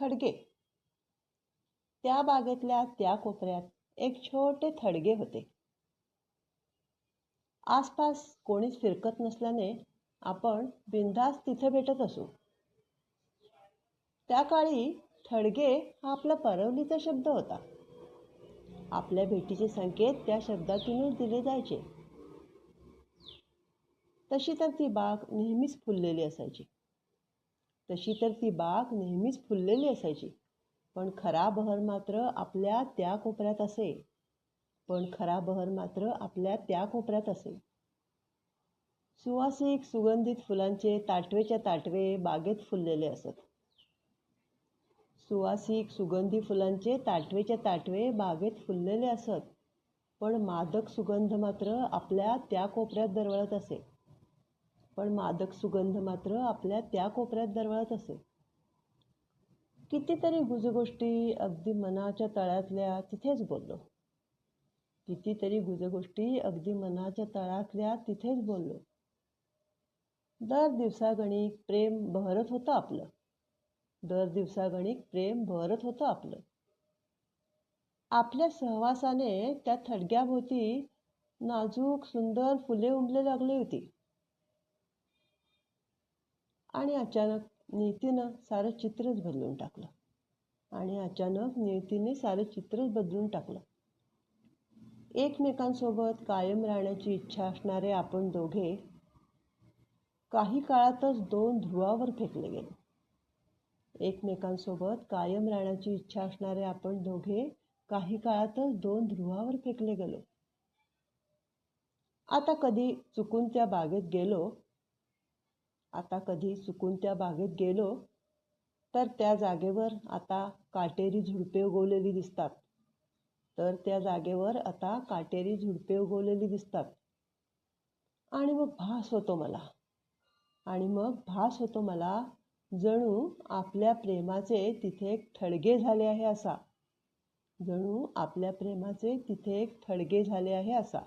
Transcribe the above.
थडगे. त्या बागेतल्या त्या कोपऱ्यात एक छोटे थडगे होते. आसपास कोणीच फिरकत नसल्याने आपण बिनधास्त तिथे भेटत असू. त्या काळी थडगे हा आपला परवलीचा शब्द होता. आपल्या भेटीचे संकेत त्या शब्दातूनच दिले जायचे. तशी तर ती बाग नेहमीच फुललेली असायची. तशी तर ती बाग नेहमीच फुललेली असायची. पण खरा बहर मात्र आपल्या त्या कोपऱ्यात असे. पण खरा बहर मात्र आपल्या त्या कोपऱ्यात असे. सुवासिक सुगंधित फुलांचे ताटवेच्या ताटवे बागेत फुललेले असत. सुवासिक सुगंधी फुलांचे ताटवेच्या ताटवे बागेत फुललेले असत. पण मादक सुगंध मात्र आपल्या त्या कोपऱ्यात दरवळत असे. पण मादक सुगंध मात्र आपल्या त्या कोपऱ्यात दरवळत असे. कितीतरी गुजगोष्टी अगदी मनाच्या तळ्यातल्या तिथेच बोललो. कितीतरी गुजगोष्टी अगदी मनाच्या तळातल्या तिथेच बोललो. दर दिवसागणिक प्रेम बहरत होतं आपलं. दर दिवसागणिक प्रेम बहरत होतं आपलं. आपल्या सहवासाने त्या थडग्याभोवती नाजूक सुंदर फुले उमले लागली होती. आणि अचानक नियतीनं सारं चित्रच बदलून टाकलं. आणि अचानक नियतीने सारं चित्रच बदलून टाकलं. एकमेकांसोबत कायम राहण्याची इच्छा असणारे आपण दोघे काही काळातच दोन ध्रुवावर फेकले गेले. एकमेकांसोबत कायम राहण्याची इच्छा असणारे आपण दोघे काही काळातच दोन ध्रुवावर फेकले गेलो. आता कधी चुकून त्या बागेत गेलो आता कधी चुकून त्या बागेत गेलो तर त्या जागेवर आता काटेरी झुडपे उगवलेली दिसतात. तर त्या जागेवर आता काटेरी झुडपे उगवलेली दिसतात. आणि मग भास होतो मला. आणि मग भास होतो मला जणू आपल्या प्रेमाचे तिथे एक थडगे झाले आहे असा. जणू आपल्या प्रेमाचे तिथे एक थडगे झाले आहे असा.